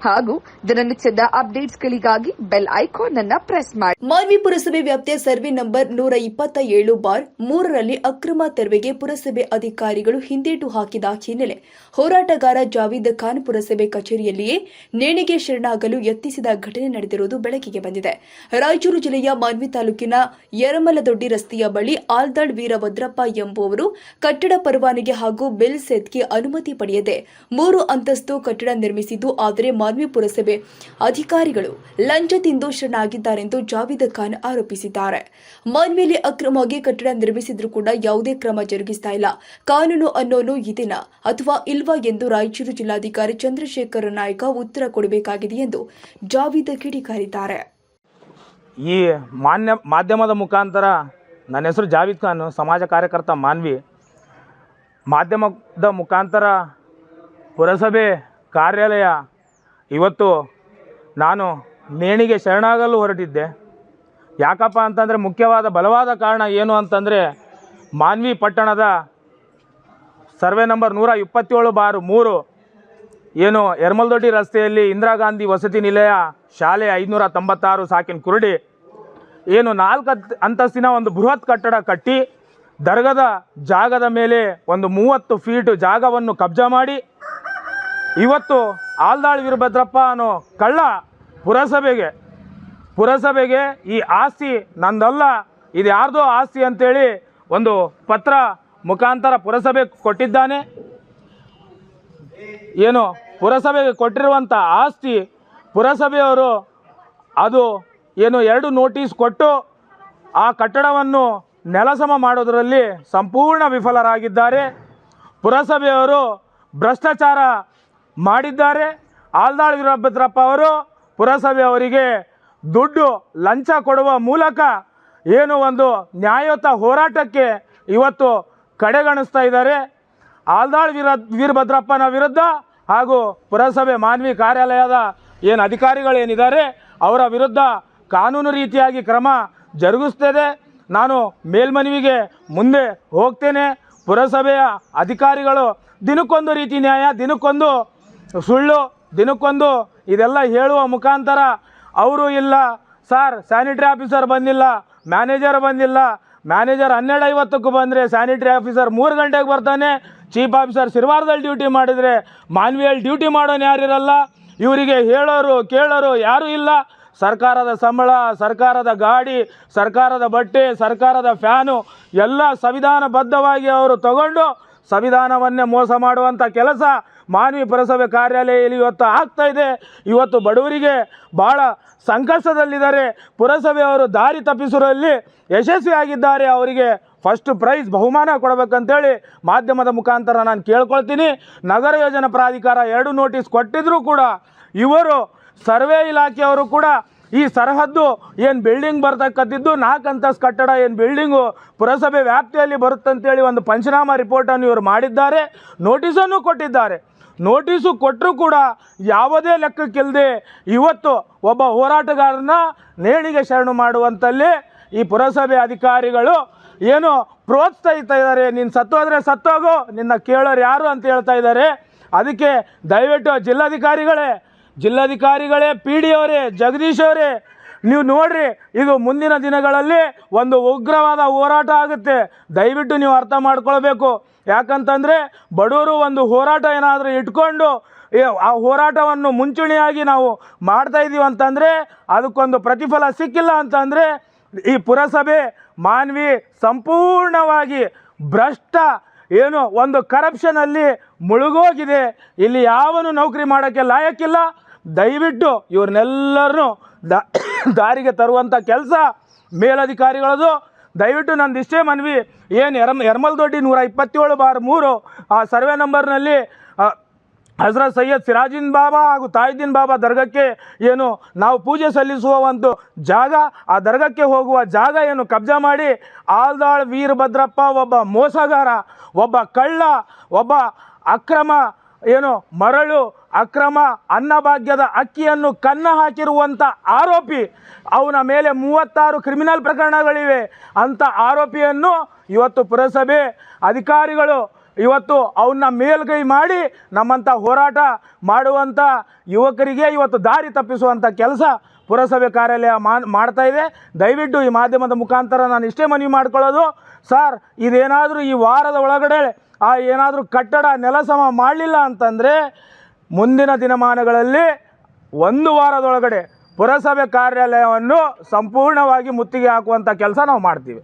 ಹಾಗೂ ದಿನನಿತ್ಯದ ಅಪ್ಡೇಟ್ಸ್ಗಳಿಗಾಗಿ ಬೆಲ್ ಐಕಾನ್ ಅನ್ನ ಪ್ರೆಸ್ ಮಾಡಿ ಮಾನ್ವಿ ಪುರಸಭೆ ವ್ಯಾಪ್ತಿಯ ಸರ್ವೆ ನಂಬರ್ ನೂರ ಇಪ್ಪತ್ತ ಏಳು ಬಾರ್ ಮೂರರಲ್ಲಿ ಅಕ್ರಮ ತೆರವೆಗೆ ಪುರಸಭೆ ಅಧಿಕಾರಿಗಳು ಹಿಂದೇಟು ಹಾಕಿದ ಹಿನ್ನೆಲೆ ಹೋರಾಟಗಾರ ಜಾವೀದ್ ಖಾನ್ ಪುರಸಭೆ ಕಚೇರಿಯಲ್ಲಿಯೇ ನೇಣಿಗೆ ಶರಣಾಗಲು ಯತ್ನಿಸಿದ ಘಟನೆ ನಡೆದಿರುವುದು ಬೆಳಕಿಗೆ ಬಂದಿದೆ. ರಾಯಚೂರು ಜಿಲ್ಲೆಯ ಮಾನ್ವಿ ತಾಲೂಕಿನ ಯರಮಲದೊಡ್ಡಿ ರಸ್ತೆಯ ಬಳಿ ಆಲ್ದಾಳ್ ವೀರಭದ್ರಪ್ಪ ಎಂಬುವವರು ಕಟ್ಟಡ ಪರವಾನಗಿ ಹಾಗೂ ಬಿಲ್ ಸೆತ್ಗೆ ಅನುಮತಿ ಪಡೆಯದೆ ಮೂರು ಅಂತಸ್ತು ಕಟ್ಟಡ ನಿರ್ಮಿಸಿದ್ದು, ಆದರೆ ಮಾನ್ವಿ ಪುರಸಭೆ ಅಧಿಕಾರಿಗಳು ಲಂಚ ತಿಂದು ಶರಣಾಗಿದ್ದಾರೆಂದು ಜಾವೀದ್ ಖಾನ್ ಆರೋಪಿಸಿದ್ದಾರೆ. ಮಾನ್ವಿಯಲ್ಲಿ ಅಕ್ರಮವಾಗಿ ಕಟ್ಟಡ ನಿರ್ಮಿಸಿದ್ರೂ ಕೂಡ ಯಾವುದೇ ಕ್ರಮ ಜರುಗಿಸ್ತಾ ಇಲ್ಲ. ಕಾನೂನು ಅನ್ನೋನು ಇದಿನ ಅಥವಾ ಇಲ್ವಾ ಎಂದು ರಾಯಚೂರು ಜಿಲ್ಲಾಧಿಕಾರಿ ಚಂದ್ರಶೇಖರ ನಾಯ್ಕ ಉತ್ತರ ಕೊಡಬೇಕಾಗಿದೆ ಎಂದು ಜಾವೀದ್ ಕಿಡಿಕಾರಿದ್ದಾರೆ. ಈ ಮಾನ್ಯ ಮಾಧ್ಯಮದ ಮುಖಾಂತರ ನನ್ನ ಹೆಸರು ಜಾವೀದ್ ಖಾನ್, ಸಮಾಜ ಕಾರ್ಯಕರ್ತ ಮಾನ್ವಿ. ಮಾಧ್ಯಮದ ಮುಖಾಂತರ ಪುರಸಭೆ ಕಾರ್ಯಾಲಯ ಇವತ್ತು ನಾನು ನೇಣಿಗೆ ಶರಣಾಗಲು ಹೊರಟಿದ್ದೆ. ಯಾಕಪ್ಪ ಅಂತಂದರೆ ಮುಖ್ಯವಾದ ಬಲವಾದ ಕಾರಣ ಏನು ಅಂತಂದರೆ ಮಾನ್ವಿ ಪಟ್ಟಣದ ಸರ್ವೆ ನಂಬರ್ ನೂರ ಇಪ್ಪತ್ತೇಳು ಬಾರು ಮೂರು ಏನು ಯರ್ಮಲ್ದೊಡ್ಡಿ ರಸ್ತೆಯಲ್ಲಿ ಇಂದಿರಾ ಗಾಂಧಿ ವಸತಿ ನಿಲಯ ಶಾಲೆ ಐದುನೂರ ತೊಂಬತ್ತಾರು ಸಾಕಿನ ಕುರುಡಿ ಏನು ನಾಲ್ಕು ಅಂತಸ್ತಿನ ಒಂದು ಬೃಹತ್ ಕಟ್ಟಡ ಕಟ್ಟಿ ದರ್ಗದ ಜಾಗದ ಮೇಲೆ ಒಂದು ಮೂವತ್ತು ಫೀಟು ಜಾಗವನ್ನು ಕಬ್ಜಾ ಮಾಡಿ ಇವತ್ತು ಆಲ್ದಾಳ್ ವೀರಭದ್ರಪ್ಪ ಅನ್ನೋ ಕಳ್ಳ ಪುರಸಭೆಗೆ ಪುರಸಭೆಗೆ ಈ ಆಸ್ತಿ ನಂದಲ್ಲ, ಇದು ಯಾರ್ದೋ ಆಸ್ತಿ ಅಂತೇಳಿ ಒಂದು ಪತ್ರ ಮುಖಾಂತರ ಪುರಸಭೆ ಕೊಟ್ಟಿದ್ದಾನೆ. ಏನು, ಪುರಸಭೆಗೆ ಕೊಟ್ಟಿರುವಂಥ ಆಸ್ತಿ ಪುರಸಭೆಯವರು ಅದು ಏನು ಎರಡು ನೋಟಿಸ್ ಕೊಟ್ಟು ಆ ಕಟ್ಟಡವನ್ನು ನೆಲಸಮ ಮಾಡೋದರಲ್ಲಿ ಸಂಪೂರ್ಣ ವಿಫಲರಾಗಿದ್ದಾರೆ. ಪುರಸಭೆಯವರು ಭ್ರಷ್ಟಾಚಾರ ಮಾಡಿದ್ದಾರೆ. ಆಲ್ದಾಳ್ ವೀರಭದ್ರಪ್ಪ ಅವರು ಪುರಸಭೆ ಅವರಿಗೆ ದುಡ್ಡು, ಲಂಚ ಕೊಡುವ ಮೂಲಕ ಏನು ಒಂದು ನ್ಯಾಯಯುತ ಹೋರಾಟಕ್ಕೆ ಇವತ್ತು ಕಡೆಗಣಿಸ್ತಾ ಇದ್ದಾರೆ. ಆಲ್ದಾಳ್ ವೀರ ವೀರಭದ್ರಪ್ಪನ ವಿರುದ್ಧ ಹಾಗೂ ಪುರಸಭೆ ಮಾನ್ವಿ ಕಾರ್ಯಾಲಯದ ಏನು ಅಧಿಕಾರಿಗಳೇನಿದ್ದಾರೆ, ಅವರ ವಿರುದ್ಧ ಕಾನೂನು ರೀತಿಯಾಗಿ ಕ್ರಮ ಜರುಗಿಸ್ತದೆ ನಾನು ಮೇಲ್ಮನವಿಗೆ ಮುಂದೆ ಹೋಗ್ತೇನೆ. ಪುರಸಭೆಯ ಅಧಿಕಾರಿಗಳು ದಿನಕ್ಕೊಂದು ರೀತಿ ನ್ಯಾಯ, ದಿನಕ್ಕೊಂದು ಸುಳ್ಳು ದಿನಕ್ಕೊಂದು ಇದೆಲ್ಲ ಹೇಳುವ ಮುಖಾಂತರ ಅವರು ಇಲ್ಲ. ಸರ್ ಸ್ಯಾನಿಟ್ರಿ ಆಫೀಸರ್ ಬಂದಿಲ್ಲ. ಮ್ಯಾನೇಜರ್ ಬಂದಿಲ್ಲ. ಮ್ಯಾನೇಜರ್ ಹನ್ನೆರಡು ಐವತ್ತಕ್ಕೂ ಬಂದರೆ ಸ್ಯಾನಿಟ್ರಿ ಆಫೀಸರ್ ಮೂರು ಗಂಟೆಗೆ ಬರ್ತಾನೆ. ಚೀಫ್ ಆಫೀಸರ್ ಶಿರ್ವಾರದಲ್ಲಿ ಡ್ಯೂಟಿ ಮಾಡಿದರೆ ಮಾನ್ವಿಯಲ್ಲಿ ಡ್ಯೂಟಿ ಮಾಡೋನು ಯಾರಿರಲ್ಲ. ಇವರಿಗೆ ಹೇಳೋರು, ಕೇಳೋರು ಯಾರೂ ಇಲ್ಲ. ಸರ್ಕಾರದ ಸಂಬಳ, ಸರ್ಕಾರದ ಗಾಡಿ, ಸರ್ಕಾರದ ಬಟ್ಟೆ, ಸರ್ಕಾರದ ಫ್ಯಾನು ಎಲ್ಲ ಸಂವಿಧಾನಬದ್ಧವಾಗಿ ಅವರು ತಗೊಂಡು ಸಂವಿಧಾನವನ್ನೇ ಮೋಸ ಮಾಡುವಂಥ ಕೆಲಸ ಮಾನವಿ ಪುರಸಭೆ ಕಾರ್ಯಾಲಯದಲ್ಲಿ ಇವತ್ತು ಆಗ್ತಾ ಇದೆ. ಇವತ್ತು ಬಡವರಿಗೆ ಭಾಳ ಸಂಕಷ್ಟದಲ್ಲಿದ್ದಾರೆ. ಪುರಸಭೆಯವರು ದಾರಿ ತಪ್ಪಿಸುವಲ್ಲಿ ಯಶಸ್ವಿಯಾಗಿದ್ದಾರೆ ಅವರಿಗೆ ಫಸ್ಟ್ ಪ್ರೈಸ್ ಬಹುಮಾನ ಕೊಡಬೇಕಂತೇಳಿ ಮಾಧ್ಯಮದ ಮುಖಾಂತರ ನಾನು ಕೇಳ್ಕೊಳ್ತೀನಿ. ನಗರ ಯೋಜನಾ ಪ್ರಾಧಿಕಾರ ಎರಡು ನೋಟಿಸ್ ಕೊಟ್ಟಿದ್ರೂ ಕೂಡ ಇವರು ಸರ್ವೆ ಇಲಾಖೆಯವರು ಕೂಡ ಈ ಸರಹದ್ದು ಏನು ಬಿಲ್ಡಿಂಗ್ ಬರ್ತಕ್ಕಂಥದ್ದು, ನಾಲ್ಕು ಅಂತಸ್ತು ಕಟ್ಟಡ ಏನು ಬಿಲ್ಡಿಂಗು ಪುರಸಭೆ ವ್ಯಾಪ್ತಿಯಲ್ಲಿ ಬರುತ್ತಂತೇಳಿ ಒಂದು ಪಂಚನಾಮ ರಿಪೋರ್ಟನ್ನು ಇವರು ಮಾಡಿದ್ದಾರೆ. ನೋಟಿಸನ್ನು ಕೊಟ್ಟಿದ್ದಾರೆ. ನೋಟಿಸು ಕೊಟ್ಟರೂ ಕೂಡ ಯಾವುದೇ ಲೆಕ್ಕಕ್ಕಿಲ್ಲದೆ ಇವತ್ತು ಒಬ್ಬ ಹೋರಾಟಗಾರನ ನೇಣಿಗೆ ಶರಣು ಮಾಡುವಂತಲ್ಲಿ ಈ ಪುರಸಭೆ ಅಧಿಕಾರಿಗಳು ಏನು ಪ್ರೋತ್ಸಾಹಿಸ್ತಾ ಇದ್ದಾರೆ. ನೀನು ಸತ್ತೋದ್ರೆ ಸತ್ತೋಗು, ನಿನ್ನ ಕೇಳೋರು ಯಾರು ಅಂತ ಹೇಳ್ತಾ ಇದ್ದಾರೆ. ಅದಕ್ಕೆ ದಯವಿಟ್ಟು ಜಿಲ್ಲಾಧಿಕಾರಿಗಳೇ ಜಿಲ್ಲಾಧಿಕಾರಿಗಳೇ ಪಿ ಡಿ ಅವರೇ, ಜಗದೀಶ್ ಅವರೇ ನೀವು ನೋಡ್ರಿ ಇದು ಮುಂದಿನ ದಿನಗಳಲ್ಲಿ ಒಂದು ಉಗ್ರವಾದ ಹೋರಾಟ ಆಗುತ್ತೆ. ದಯವಿಟ್ಟು ನೀವು ಅರ್ಥ ಮಾಡ್ಕೊಳ್ಬೇಕು. ಯಾಕಂತಂದರೆ, ಬಡವರು ಒಂದು ಹೋರಾಟ ಏನಾದರೂ ಇಟ್ಕೊಂಡು ಆ ಹೋರಾಟವನ್ನು ಮುಂಚೂಣಿಯಾಗಿ ನಾವು ಮಾಡ್ತಾ ಇದ್ದೀವಿ ಅಂತಂದರೆ, ಅದಕ್ಕೊಂದು ಪ್ರತಿಫಲ ಸಿಕ್ಕಿಲ್ಲ ಅಂತಂದರೆ, ಈ ಪುರಸಭೆ ಮಾನ್ವಿ ಸಂಪೂರ್ಣವಾಗಿ ಭ್ರಷ್ಟ. ಏನು, ಒಂದು ಕರಪ್ಷನಲ್ಲಿ ಮುಳುಗೋಗಿದೆ. ಇಲ್ಲಿ ಯಾವನು ನೌಕರಿ ಮಾಡೋಕ್ಕೆ ಲಾಯಕ್ಕಿಲ್ಲ. ದಯವಿಟ್ಟು ಇವ್ರನ್ನೆಲ್ಲರನ್ನೂ ದಾ ದಾರಿಗೆ ತರುವಂಥ ಕೆಲಸ ಮೇಲಧಿಕಾರಿಗಳದು. ದಯವಿಟ್ಟು ನಂದು ಇಷ್ಟೇ ಮನವಿ, ಏನು ಎರಮ್ ಯರ್ಮಲ್ದೊಡ್ಡಿ ನೂರ ಇಪ್ಪತ್ತೇಳು ಬಾರ್ ಮೂರು, ಆ ಸರ್ವೆ ನಂಬರ್ನಲ್ಲಿ ಹಜರತ್ ಸೈಯದ್ ಸಿರಾಜಿನ್ ಬಾಬಾ ಹಾಗೂ ತಾಯಿದ್ದೀನ್ ಬಾಬಾ ದರ್ಗಕ್ಕೆ ಏನು ನಾವು ಪೂಜೆ ಸಲ್ಲಿಸುವ ಒಂದು ಜಾಗ, ಆ ದರ್ಗಕ್ಕೆ ಹೋಗುವ ಜಾಗ ಏನು ಕಬ್ಜಾ ಮಾಡಿ, ಆಲ್ದಾಳ್ ವೀರಭದ್ರಪ್ಪ ಒಬ್ಬ ಮೋಸಗಾರ, ಒಬ್ಬ ಕಳ್ಳ, ಒಬ್ಬ ಅಕ್ರಮ ಏನು ಮರಳು ಅಕ್ರಮ ಅನ್ನಭಾಗ್ಯದ ಅಕ್ಕಿಯನ್ನು ಕನ್ನ ಹಾಕಿರುವಂಥ ಆರೋಪಿ ಅವನ ಮೇಲೆ ಮೂವತ್ತಾರು ಕ್ರಿಮಿನಲ್ ಪ್ರಕರಣಗಳಿವೆ ಅಂಥ ಆರೋಪಿಯನ್ನು ಇವತ್ತು ಪುರಸಭೆ ಅಧಿಕಾರಿಗಳು ಇವತ್ತು ಅವನ್ನ ಮೇಲ್ಗೈ ಮಾಡಿ ನಮ್ಮಂಥ ಹೋರಾಟ ಮಾಡುವಂಥ ಯುವಕರಿಗೆ ಇವತ್ತು ದಾರಿ ತಪ್ಪಿಸುವಂಥ ಕೆಲಸ ಪುರಸಭೆ ಕಾರ್ಯಾಲಯ ಮಾಡ್ತಾ ಇದೆ. ದಯವಿಟ್ಟು ಈ ಮಾಧ್ಯಮದ ಮುಖಾಂತರ ನಾನು ಇಷ್ಟೇ ಮನವಿ ಮಾಡ್ಕೊಳ್ಳೋದು. ಸರ್, ಇದೇನಾದರೂ ಈ ವಾರದ ಒಳಗಡೆ ಆ ಏನಾದರೂ ಕಟ್ಟಡ ನೆಲಸಮ ಮಾಡಲಿಲ್ಲ ಅಂತಂದರೆ ಮುಂದಿನ ದಿನಮಾನಗಳಲ್ಲಿ ಒಂದು ವಾರದೊಳಗಡೆ ಪುರಸಭೆ ಕಾರ್ಯಾಲಯವನ್ನು ಸಂಪೂರ್ಣವಾಗಿ ಮುತ್ತಿಗೆ ಹಾಕುವಂಥ ಕೆಲಸ ನಾವು ಮಾಡ್ತೀವಿ.